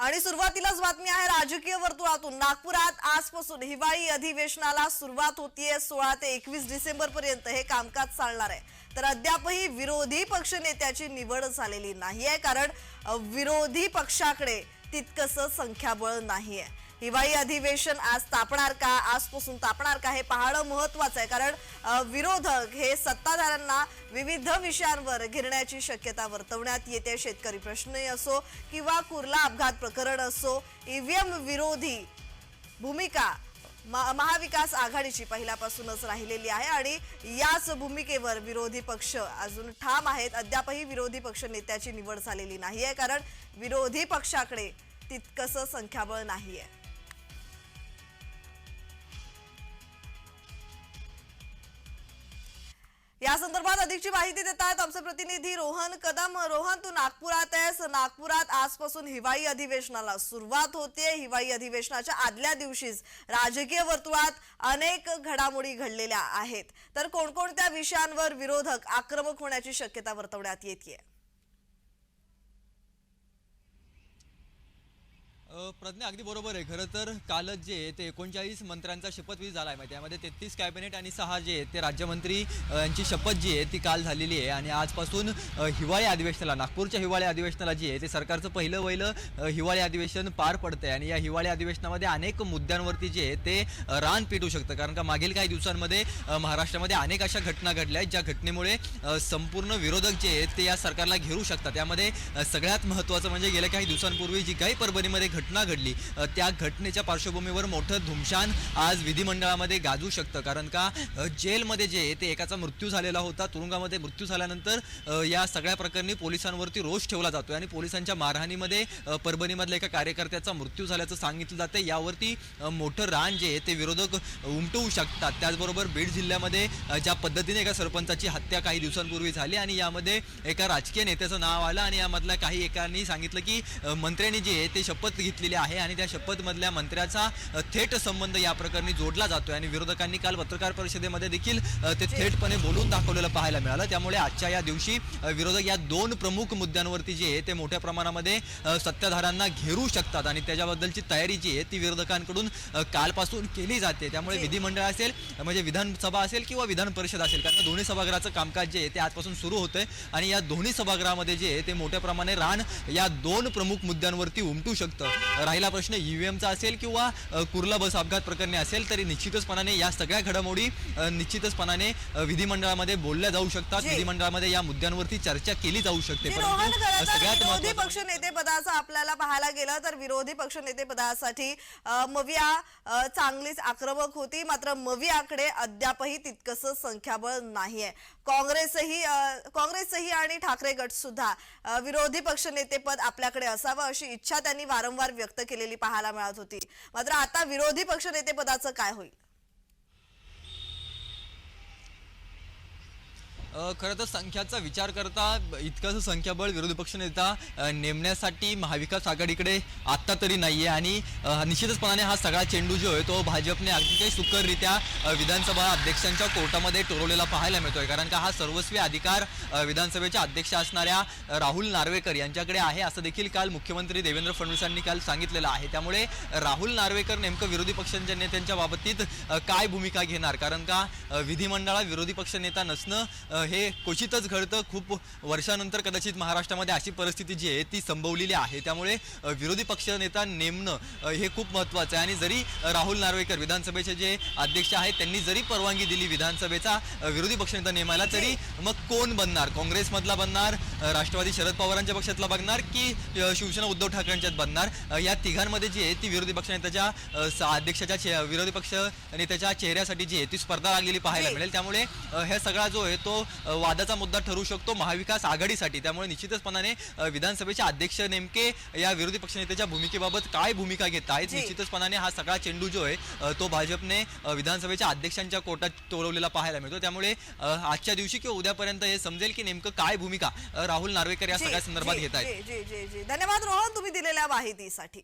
आणि सुरुवातीलाच बातमी आहे राजकीय वर्तुळातून. नागपुरात आजपासून हिवाळी अधिवेशनाला सुरुवात होतीये सोळा ते एकवीस डिसेंबर पर्यंत हे कामकाज चालणार आहे. तर अद्यापही विरोधी पक्ष नेत्याची निवड झालेली नाहीये कारण विरोधी पक्षाकडे तितकस संख्याबळ नाहीये. हिवाळी अधिवेशन आज तापणार का? आजपासून तापणार का? हे पाहणं महत्वाचं आहे. कारण विरोधक हे सत्ताधाऱ्यांना विविध विषयांवर घेरण्याची शक्यता वर्तवण्यात येते. शेतकरी प्रश्नही असो किंवा कुर्ला अपघात प्रकरण असो ईव्हीएम विरोधी भूमिका म- महाविकास आघाडीची पहिल्यापासूनच राहिलेली आहे आणि याच भूमिकेवर विरोधी पक्ष अजून ठाम आहेत. अद्यापही विरोधी पक्ष नेत्याची निवड झालेली नाही आहे कारण विरोधी पक्षाकडे तितकंसं संख्याबळ नाही आहे या संदर्भात अधिकची माहिती देत आहेत आमचे प्रतिनिधी रोहन कदम. रोहन तू नागपुरात आहेस. नागपुरात आजपासून हिवाळी अधिवेशनाला सुरुवात होते हिवाळी अधिवेशनाच्या आदल्या दिवशीच राजकीय वर्तुळात अनेक घडामोडी घडलेल्या आहेत. तर कोणकोणत्या विषयांवर विरोधक आक्रमक होण्याची शक्यता वर्तवण्यात येते प्रज्ञा अगदी बरोबर आहे. खरं तर कालच जे ते एकोणचाळीस मंत्र्यांचा शपथविधी झाला आहे माहिती आहे. त्यामध्ये तेहतीस कॅबिनेट आणि सहा जे आहेत ते राज्यमंत्री यांची शपथ जी आहे ती काल झालेली आहे. आणि आजपासून हिवाळी अधिवेशनाला नागपूरच्या हिवाळी अधिवेशनाला जी आहे ते सरकारचं पहिलं वहिलं हिवाळी अधिवेशन पार पडतं आहे आणि या हिवाळी अधिवेशनामध्ये अनेक मुद्द्यांवरती जे आहे ते रान पेटू शकतं. कारण का मागील काही दिवसांमध्ये महाराष्ट्रामध्ये अनेक अशा घटना घडल्या आहेत ज्या घटनेमुळे संपूर्ण विरोधक जे आहेत ते या सरकारला घेरू शकतात. त्यामध्ये सगळ्यात महत्त्वाचं म्हणजे गेल्या काही दिवसांपूर्वी जी काही परभणीमध्ये घटना घडली. त्या घटनेच्या पार्श्वभूमीवर मोठं धुमशान आज विधिमंडळामध्ये गाजू शकतं. कारण का जेलमध्ये जे आहे ते एकाचा मृत्यू झालेला होता. तुरुंगामध्ये मृत्यू झाल्यानंतर या सगळ्या प्रकरणी पोलिसांवरती रोष ठेवला जातोय आणि पोलिसांच्या मारहाणीमध्ये परभणीमधल्या एका कार्यकर्त्याचा मृत्यू झाल्याचं सांगितलं जातं यावरती मोठं रान जे आहे ते विरोधक उमटवू शकतात. त्याचबरोबर बीड जिल्ह्यामध्ये ज्या पद्धतीने एका सरपंचाची हत्या काही दिवसांपूर्वी झाली आणि यामध्ये एका राजकीय नेत्याचं नाव आलं आणि यामधल्या काही एकांनी सांगितलं की मंत्र्यांनी जे ते शपथ घेतलेली आहे आणि त्या शपथमधल्या मंत्र्याचा थेट संबंध या प्रकरणी जोडला जातोय. आणि विरोधकांनी काल पत्रकार परिषदेमध्ये देखील ते थेटपणे बोलून दाखवलेलं पाहायला मिळालं. त्यामुळे आजच्या या दिवशी विरोधक या दोन प्रमुख मुद्द्यांवरती जे आहे ते मोठ्या प्रमाणामध्ये अ, सत्ताधाऱ्यांना घेरू शकतात. आणि त्याच्याबद्दलची तयारी जी आहे ती विरोधकांकडून कालपासून केली जाते. त्यामुळे. विधिमंडळ असेल म्हणजे विधानसभा असेल किंवा विधान परिषद असेल कारण दोन्ही सभागृहाचं कामकाज जे आहे ते आजपासून सुरू होतंय. आणि या दोन्ही सभागृहामध्ये जे आहे ते मोठ्या प्रमाणे रान या दोन प्रमुख मुद्द्यांवरती उमटू शकतं. राहिला प्रश्न ईव्हीएमचा असेल किंवा कुर्ला बस अपघात प्रकरणी असेल तरी निश्चितचपणाने या सगळ्या घडामोडी निश्चितचपणाने विधिमंडळामध्ये बोलल्या जाऊ शकतात. विधिमंडळामध्ये या मुद्द्यांवरती चर्चा केली जाऊ शकते. सगळ्यात विरोधी पक्ष नेतेपदाचं आपल्याला पाहायला गेलं तर विरोधी पक्ष नेतेपदासाठी मविया चांगलीच आक्रमक होती. मात्र मवियाकडे अद्यापही तितकस संख्याबळ नाहीये. काँग्रेसही काँग्रेसही आणि ठाकरे गट सुद्धा विरोधी पक्ष नेतेपद आपल्याकडे असावं अशी इच्छा त्यांनी वारंवार व्यक्त केलेली पाहायला मिळत होती. मात्र आता विरोधी पक्षनेते पदाचं काय होईल? खरं तर संख्याचा विचार करता ब- इतकंसं संख्याबळ विरोधी पक्षनेता नेता नेमण्यासाठी महाविकास आघाडीकडे आत्ता तरी नाही आहे आणि निश्चितचपणाने हा सगळा चेंडू जो आहे तो भाजपने अगदी काही सुकररित्या विधानसभा अध्यक्षांच्या कोर्टामध्ये टोरवलेला पाहायला मिळतोय. कारण का हा सर्वस्वी अधिकार विधानसभेच्या अध्यक्ष असणाऱ्या राहुल नार्वेकर यांच्याकडे आहे असं देखील काल मुख्यमंत्री देवेंद्र फडणवीसांनी काल सांगितलेलं आहे. त्यामुळे राहुल नार्वेकर नेमकं विरोधी पक्षांच्या नेत्यांच्या बाबतीत काय भूमिका घेणार? कारण का विधिमंडळात विरोधी पक्षनेता नसणं हे क्वचितच घडतं. खूप वर्षानंतर कदाचित महाराष्ट्रामध्ये अशी परिस्थिती जी आहे ती संभवलेली आहे. त्यामुळे विरोधी पक्षनेता नेमणं हे खूप महत्त्वाचं आहे. आणि जरी राहुल नार्वेकर विधानसभेचे जे अध्यक्ष आहेत त्यांनी जरी परवानगी दिली विधानसभेचा विरोधी पक्षनेता नेमायला तरी मग कोण बनणार? काँग्रेसमधला बनणार? राष्ट्रवादी शरद पवारांच्या पक्षातला बघणार की शिवसेना उद्धव ठाकरेंच्यात बनणार? अ, या तिघांमध्ये जी आहे ती विरोधी पक्षनेत्याच्या अध्यक्षाच्या विरोधी पक्ष नेत्याच्या चेहऱ्यासाठी जी आहे ती स्पर्धा लागलेली पाहायला. मिळेल. त्यामुळे हे सगळा जो आहे तो वादाचा मुद्दा ठरू शकतो महाविकास आघाडीसाठी. त्यामुळे निश्चितचपणाने विधानसभेचे अध्यक्ष नेमके या विरोधी पक्षनेत्याच्या भूमिकेबाबत काय भूमिका घेत आहेत. निश्चितचपणाने हा सगळा चेंडू जो आहे तो भाजपने विधानसभेच्या अध्यक्षांच्या कोर्टात तोलवलेला पाहायला मिळतो. त्यामुळे आजच्या दिवशी किंवा उद्यापर्यंत हे समजेल की नेमकं काय भूमिका? राहुल नार्वेकर या सगळ्या संदर्भात घेत आहेत जी जी जी. धन्यवाद रोहन तुम्ही दिलेल्या माहितीसाठी.